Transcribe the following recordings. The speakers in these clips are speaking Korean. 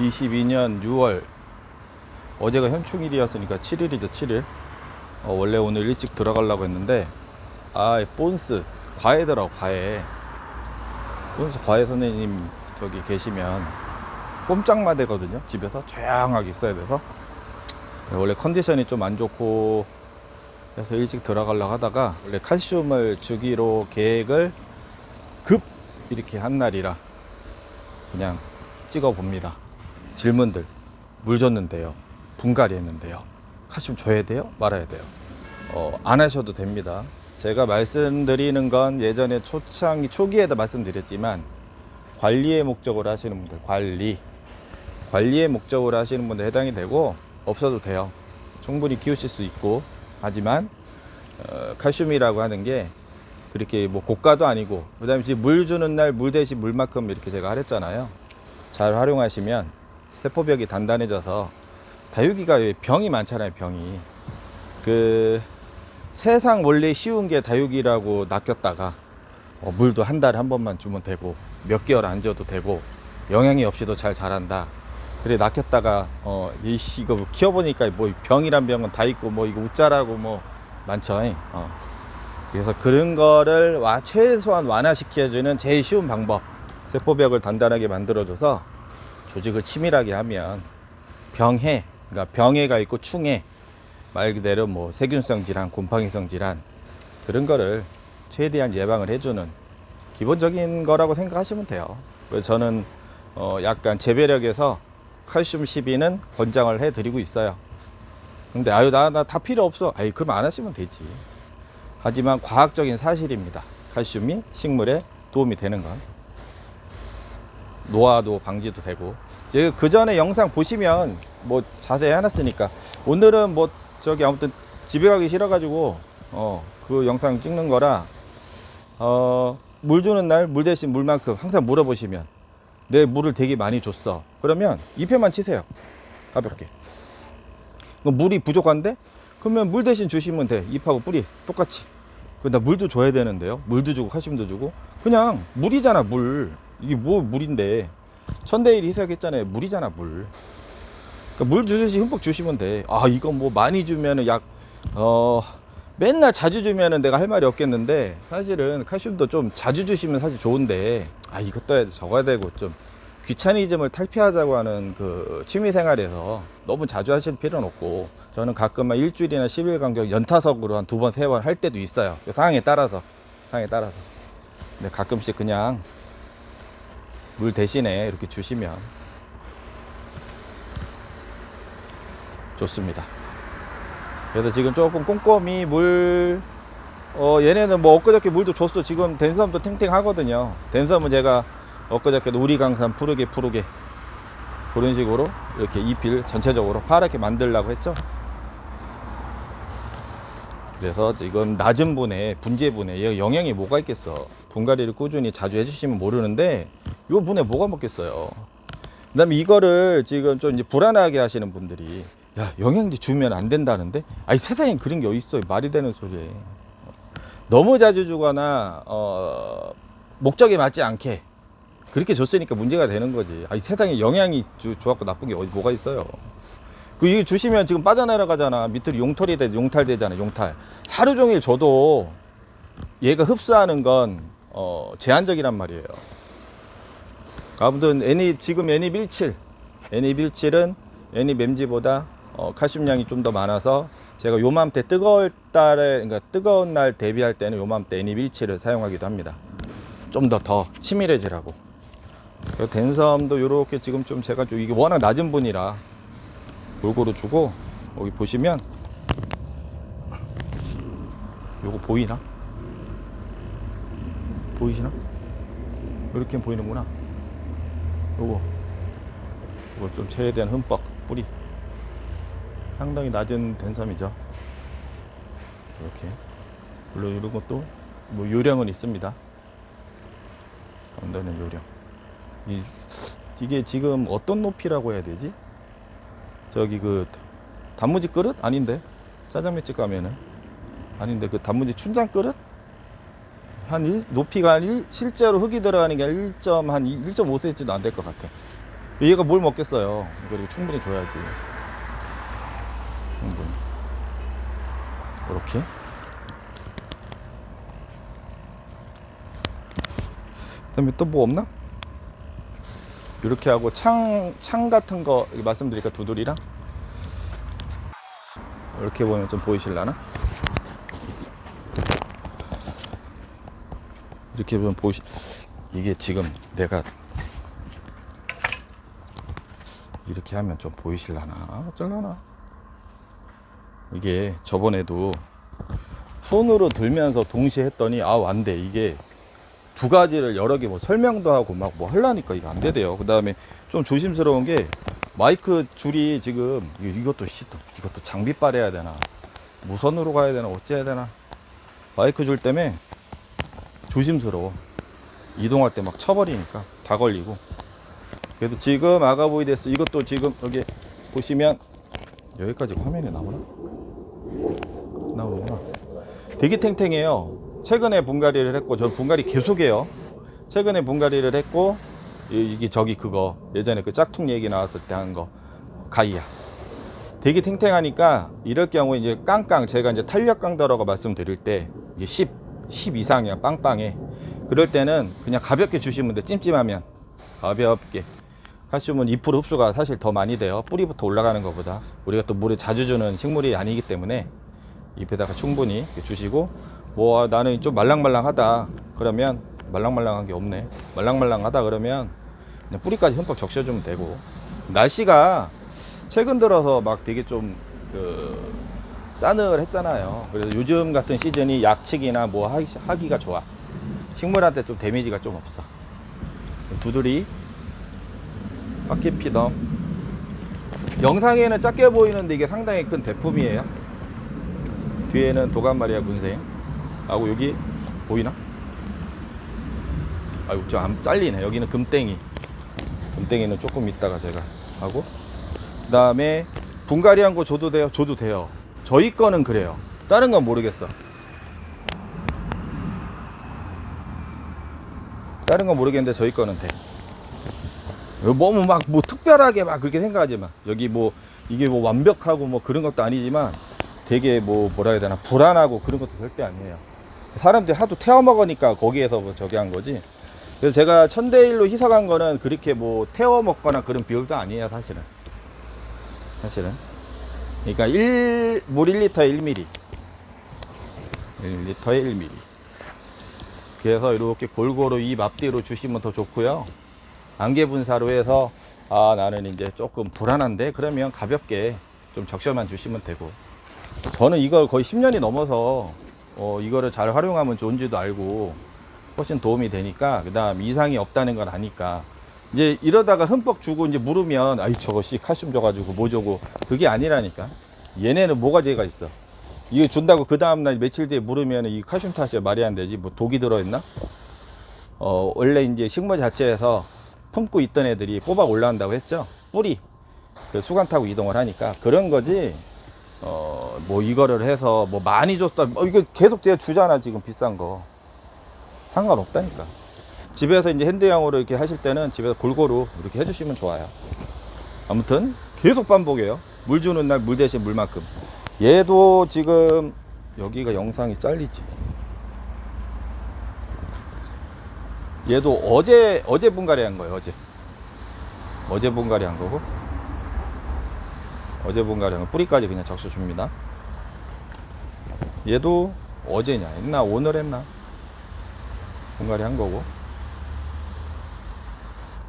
22년 6월. 어제가 현충일이었으니까 7일이죠 7일. 어, 원래 오늘 일찍 들어가려고 했는데 아 본스 과외더라고 과외. 본스 과외 선생님 저기 계시면 꼼짝마 되거든요. 집에서 조용하게 있어야 돼서. 원래 컨디션이 좀 안 좋고 그래서 일찍 들어가려고 하다가 원래 칼슘을 주기로 계획을 급 이렇게 한 날이라 그냥 찍어 봅니다. 질문들 물 줬는데요. 분갈이 했는데요. 칼슘 줘야 돼요? 말아야 돼요? 어, 안 하셔도 됩니다. 제가 말씀드리는 건 예전에 초창기 초기에도 말씀드렸지만 관리의 목적으로 하시는 분들 관리 관리의 목적으로 하시는 분들 해당이 되고 없어도 돼요. 충분히 키우실 수 있고 하지만 어, 칼슘이라고 하는 게 그렇게 뭐 고가도 아니고 그 다음에 지금 물 주는 날 물 대신 물만큼 이렇게 제가 하랬잖아요. 잘 활용하시면 세포벽이 단단해져서 다육이가 왜 병이 많잖아요. 병이 그 세상 원래 쉬운 게 다육이라고 낚였다가 어, 물도 한 달에 한 번만 주면 되고 몇 개월 안 줘도 되고 영양이 없이도 잘 자란다. 그래 낚였다가 어이 이거 키워보니까 뭐 병이란 병은 다 있고 뭐 이거 웃자라고 뭐 많죠. 어. 그래서 그런 거를 와, 최소한 완화시켜주는 제일 쉬운 방법. 세포벽을 단단하게 만들어줘서 조직을 치밀하게 하면 병해, 그러니까 병해가 있고 충해, 말 그대로 뭐 세균성 질환, 곰팡이성 질환 그런 거를 최대한 예방을 해주는 기본적인 거라고 생각하시면 돼요. 그래서 저는 어 약간 재배력에서 칼슘 12는 권장을 해드리고 있어요. 근데 아유 나 나 다 필요 없어. 아이 그럼 안 하시면 되지. 하지만 과학적인 사실입니다. 칼슘이 식물에 도움이 되는 건 노화도 방지도 되고. 그 전에 영상 보시면 뭐 자세히 해놨으니까. 오늘은 뭐 저기 아무튼 집에 가기 싫어가지고 어 그 영상 찍는 거라 어 물 주는 날 물 대신 물만큼 항상 물어보시면 내 물을 되게 많이 줬어. 그러면 잎에만 치세요. 가볍게. 물이 부족한데? 그러면 물 대신 주시면 돼. 잎하고 뿌리 똑같이. 그나 물도 줘야 되는데요. 물도 주고 칼슘도 주고. 그냥 물이잖아 물 이게 뭐 물인데 천대일 희석했잖아요 물이잖아 물 그러니까 물 주듯이 흠뻑 주시면 돼 아 이거 뭐 많이 주면은 약 어 맨날 자주 주면은 내가 할 말이 없겠는데 사실은 칼슘도 좀 자주 주시면 사실 좋은데 아 이것도 해야 돼 저거 해야 되고 좀 귀차니즘을 탈피하자고 하는 그 취미 생활에서 너무 자주 하실 필요는 없고 저는 가끔 한 일주일이나 10일 간격 연타석으로 한 두 번, 세 번 할 때도 있어요. 그 상황에 따라서. 상황에 따라서. 근데 가끔씩 그냥 물 대신에 이렇게 주시면 좋습니다. 그래서 지금 조금 꼼꼼히 물, 어, 얘네는 뭐 엊그저께 물도 줬어. 지금 댄섬도 탱탱하거든요. 댄섬은 제가 엊그저께도 우리 강산 푸르게 푸르게 그런 식으로 이렇게 잎을 전체적으로 파랗게 만들려고 했죠. 그래서 지금 낮은 분에 분재분에 얘 영양이 뭐가 있겠어. 분갈이를 꾸준히 자주 해주시면 모르는데 이 분에 뭐가 먹겠어요. 그 다음에 이거를 지금 좀 이제 불안하게 하시는 분들이 야 영양제 주면 안 된다는데 아니 세상에 그런 게 어디 있어요 말이 되는 소리에 너무 자주 주거나 어 목적에 맞지 않게 그렇게 줬으니까 문제가 되는 거지. 아니, 세상에 영양이 주, 좋았고 나쁜 게 어디 뭐가 있어요. 그 이거 주시면 지금 빠져나가잖아. 밑으로 용털이 돼, 용탈 되잖아. 용탈. 하루 종일 줘도 얘가 흡수하는 건 어, 제한적이란 말이에요. 아무튼 애니 지금 애니 17, 애니 17은 애니 맴지보다 어, 칼슘량이 좀 더 많아서 제가 요맘때 뜨거울 달에 그러니까 뜨거운 날 대비할 때는 요맘때 애니 17을 사용하기도 합니다. 좀 더더 치밀해지라고. 그 댄섬도 이렇게 지금 좀 제가 좀 이게 워낙 낮은 분이라 골고루 주고 여기 보시면 요거 보이나? 보이시나? 이렇게 보이는구나. 요거 요거 좀 최대한 흠뻑 뿌리 상당히 낮은 댄섬이죠. 이렇게 물론 이런 것도 뭐 요령은 있습니다. 온다는 요령. 이, 이게 지금 어떤 높이라고 해야 되지? 저기 그 단무지 그릇 아닌데 짜장면집 가면은 아닌데 그 단무지 춘장 그릇 한 일, 높이가 한 일, 실제로 흙이 들어가는 게 1.한 1.5cm도 안 될 것 같아. 얘가 뭘 먹겠어요 그리고 충분히 줘야지 충분히 이렇게 그다음에 또 뭐 없나? 이렇게 하고 창, 창 같은 거 말씀드릴까 두들이랑 이렇게 보면 좀 보이실라나? 이렇게 보면 보이시 이게 지금 내가 이렇게 하면 좀 보이실라나? 어쩔라나? 이게 저번에도 손으로 들면서 동시에 했더니 아우 안돼 이게 두 가지를 여러 개 뭐 설명도 하고 막 뭐 하려니까 이거 안 되대요. 그 다음에 좀 조심스러운 게 마이크 줄이 지금 이- 이것도 씨또 이것도 장비 빨아야 되나? 무선으로 가야 되나? 어찌 해야 되나? 마이크 줄 때문에 조심스러워 이동할 때 막 쳐버리니까 다 걸리고 그래도 지금 아가보이데스 이것도 지금 여기 보시면 여기까지 화면에 나오나 나오는구나 되게 탱탱해요. 최근에 분갈이를 했고, 저 분갈이 계속해요. 최근에 분갈이를 했고, 이- 이게 저기 그거, 예전에 그 짝퉁 얘기 나왔을 때 한 거, 가이아. 되게 탱탱하니까, 이럴 경우에 이제 깡깡, 제가 이제 탄력 강도라고 말씀드릴 때, 이게 10, 10 이상이야, 빵빵해. 그럴 때는 그냥 가볍게 주시면 돼, 찜찜하면. 가볍게. 칼슘은 2% 흡수가 사실 더 많이 돼요. 뿌리부터 올라가는 것보다. 우리가 또 물을 자주 주는 식물이 아니기 때문에 잎에다가 충분히 주시고 뭐 아, 나는 좀 말랑말랑하다 그러면 말랑말랑한 게 없네 말랑말랑하다 그러면 그냥 뿌리까지 흠뻑 적셔주면 되고 날씨가 최근 들어서 막 되게 좀그 싸늘했잖아요. 그래서 요즘 같은 시즌이 약치기나 뭐 하기, 하기 가 좋아. 식물한테 좀 데미지가 좀 없어. 두드리 바퀴피덤. 영상에는 작게 보이는데 이게 상당히 큰 대품이에요. 뒤에는 도간마리아 군생. 하고 여기 보이나? 아이고 좀안 잘리네. 여기는 금땡이. 금땡이는 조금 있다가 제가 하고. 그 다음에 분갈이 한 거 줘도 돼요? 줘도 돼요 저희 거는 그래요 다른 건 모르겠어 다른 건 모르겠는데 저희 거는 돼 너무 막 뭐 특별하게 막 그렇게 생각하지 마 여기 뭐 이게 뭐 완벽하고 뭐 그런 것도 아니지만 되게 뭐 뭐라 해야 되나 불안하고 그런 것도 절대 아니에요. 사람들이 하도 태워 먹으니까 거기에서 뭐 저기 한 거지. 그래서 제가 천대일로 희석한 거는 그렇게 뭐 태워 먹거나 그런 비율도 아니에요, 사실은. 사실은. 그러니까 1, 물 1리터에 1ml. 1리터에 1ml. 그래서 이렇게 골고루 이 앞뒤로 주시면 더 좋고요. 안개 분사로 해서 아 나는 이제 조금 불안한데 그러면 가볍게 좀 적셔만 주시면 되고 저는 이걸 거의 10년이 넘어서 어, 이거를 잘 활용하면 좋은지도 알고 훨씬 도움이 되니까 그 다음 이상이 없다는 걸 아니까 이제 이러다가 흠뻑 주고 이제 물으면 아이 씨 칼슘 줘가지고 뭐 줘고. 그게 아니라니까. 얘네는 뭐가 죄가 있어? 이거 준다고 그 다음날 며칠 뒤에 물으면 이 칼슘 탓이 말이 안 되지? 뭐 독이 들어있나? 어 원래 이제 식물 자체에서 품고 있던 애들이 뽑아 올라온다고 했죠? 뿌리. 그 수간 타고 이동을 하니까. 그런 거지. 어, 뭐 이거를 해서 뭐 많이 줬다. 어, 이거 계속 제가 주잖아, 지금 비싼 거. 상관없다니까. 집에서 이제 핸드형으로 이렇게 하실 때는 집에서 골고루 이렇게 해주시면 좋아요. 아무튼 계속 반복해요. 물 주는 날 물 대신 물만큼. 얘도 지금 여기가 영상이 잘리지. 얘도 어제 어제 분갈이 한 거예요. 어제. 어제 분갈이 한 거고. 어제 분갈이는 뿌리까지 그냥 적셔 줍니다. 얘도 어제냐 했나 오늘 했나 분갈이 한 거고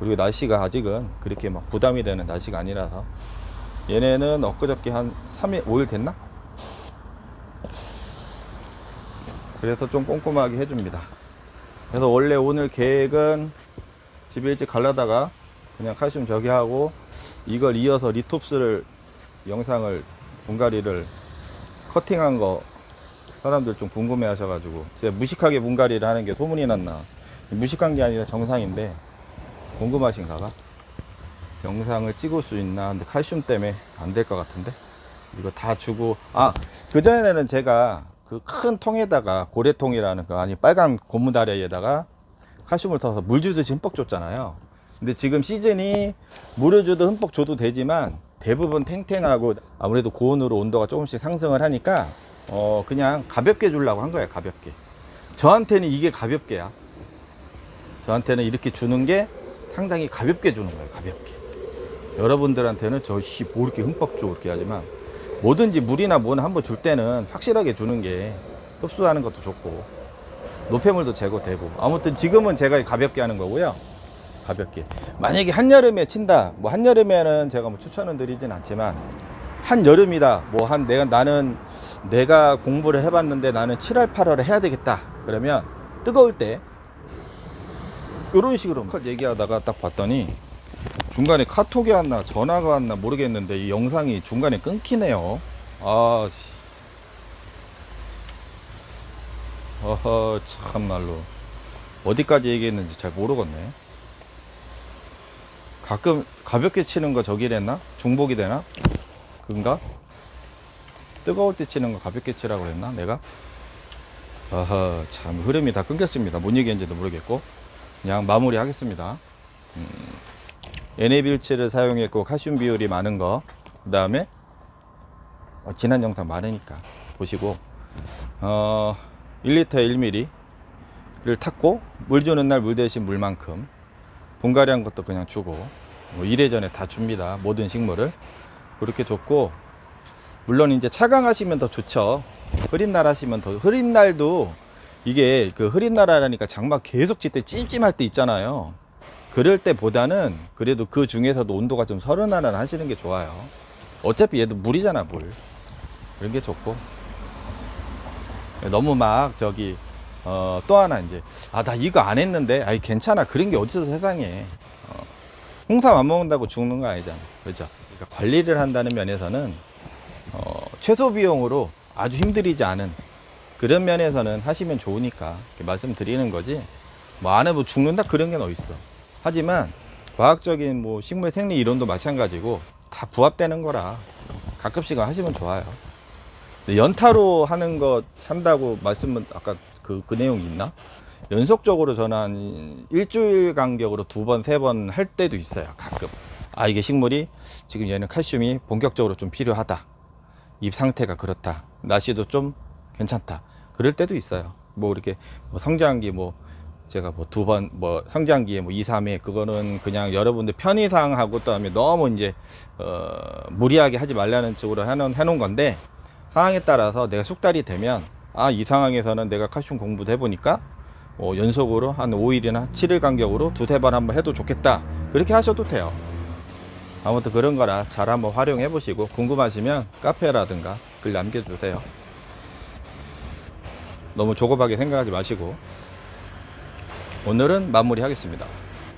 그리고 날씨가 아직은 그렇게 막 부담이 되는 날씨가 아니라서 얘네는 엊그저께 한 3일 5일 됐나? 그래서 좀 꼼꼼하게 해줍니다. 그래서 원래 오늘 계획은 집 일찍 갈라다가 그냥 칼슘 저기 하고 이걸 이어서 리톱스를 영상을 분갈이를 커팅한 거 사람들 좀 궁금해 하셔가지고 제가 무식하게 분갈이를 하는 게 소문이 났나 무식한 게 아니라 정상인데 궁금하신가 봐 영상을 찍을 수 있나? 근데 칼슘 때문에 안 될 것 같은데? 이거 다 주고 아 그전에는 제가 그 큰 통에다가 고래통이라는 거 아니 빨간 고무다리에다가 칼슘을 타서 물 주듯이 흠뻑 줬잖아요. 근데 지금 시즌이 물을 줘도 흠뻑 줘도 되지만 대부분 탱탱하고 아무래도 고온으로 온도가 조금씩 상승을 하니까 어 그냥 가볍게 주려고 한 거예요 가볍게. 저한테는 이게 가볍게야. 저한테는 이렇게 주는 게 상당히 가볍게 주는 거예요 가볍게. 여러분들한테는 저씨 뭐 이렇게 흠뻑 줘 이렇게 하지만 뭐든지 물이나 뭐나 한번 줄 때는 확실하게 주는 게 흡수하는 것도 좋고 노폐물도 제거되고 아무튼 지금은 제가 가볍게 하는 거고요. 가볍게. 만약에 한여름에 친다. 뭐 한여름에는 제가 뭐 추천은 드리진 않지만 한여름이다. 뭐 한 내가 나는 내가 공부를 해봤는데 나는 7월 8월에 해야 되겠다. 그러면 뜨거울 때 이런 식으로 컷 얘기하다가 딱 봤더니 중간에 카톡이 왔나 전화가 왔나 모르겠는데 이 영상이 중간에 끊기네요 아 씨. 어허 참말로 어디까지 얘기했는지 잘 모르겠네 가끔 가볍게 치는 거 저기랬나? 중복이 되나? 그건가? 뜨거울 때 치는 거 가볍게 치라고 그랬나? 내가? 어허 참 흐름이 다 끊겼습니다 뭔 얘기인지도 모르겠고 그냥 마무리 하겠습니다. 음, NA빌치를 사용했고 칼슘 비율이 많은 거 그 다음에 어, 지난 영상 많으니까 보시고 어 1리터에 1ml를 탔고 물 주는 날 물 대신 물만큼 분가량 것도 그냥 주고 뭐 이래저래 다 줍니다. 모든 식물을. 그렇게 줬고 물론 이제 차강하시면 더 좋죠. 흐린 날 하시면 더 흐린 날도 이게 그 흐린 날 하라니까 장마 계속 칠때 찜찜할 때 있잖아요. 그럴 때보다는 그래도 그 중에서도 온도가 좀 서른하나 하시는 게 좋아요. 어차피 얘도 물이잖아 물. 그런 게 좋고. 너무 막 저기 어, 또 하나 이제 아 나 이거 안 했는데 아이 괜찮아. 그런 게 어디서 세상에. 어, 홍삼 안 먹는다고 죽는 거 아니잖아. 그죠? 그러니까 관리를 한다는 면에서는 어, 최소 비용으로 아주 힘들이지 않은 그런 면에서는 하시면 좋으니까 말씀드리는 거지 뭐안 해뭐 죽는다 그런 게 어딨어 하지만 과학적인 뭐 식물 생리 이론도 마찬가지고 다 부합되는 거라 가끔씩은 하시면 좋아요 연타로 하는 거 한다고 말씀은 아까 그, 그 내용이 있나? 연속적으로 저는 한 일주일 간격으로 두 번, 세 번 할 때도 있어요. 가끔. 아, 이게 식물이 지금 얘는 칼슘이 본격적으로 좀 필요하다. 잎 상태가 그렇다. 날씨도 좀 괜찮다. 그럴 때도 있어요. 뭐 이렇게 뭐 성장기 뭐 제가 뭐 두 번 뭐 성장기에 뭐 2, 3회 그거는 그냥 여러분들 편의상하고 그다음에 너무 이제 어 무리하게 하지 말라는 쪽으로 해놓은, 해놓은 건데 상황에 따라서 내가 숙달이 되면 아 이 상황에서는 내가 칼슘 공부도 해보니까 뭐 연속으로 한 5일이나 7일 간격으로 두세 번 한번 해도 좋겠다. 그렇게 하셔도 돼요. 아무튼 그런 거라 잘 한번 활용해 보시고 궁금하시면 카페라든가 글 남겨주세요 너무 조급하게 생각하지 마시고 오늘은 마무리 하겠습니다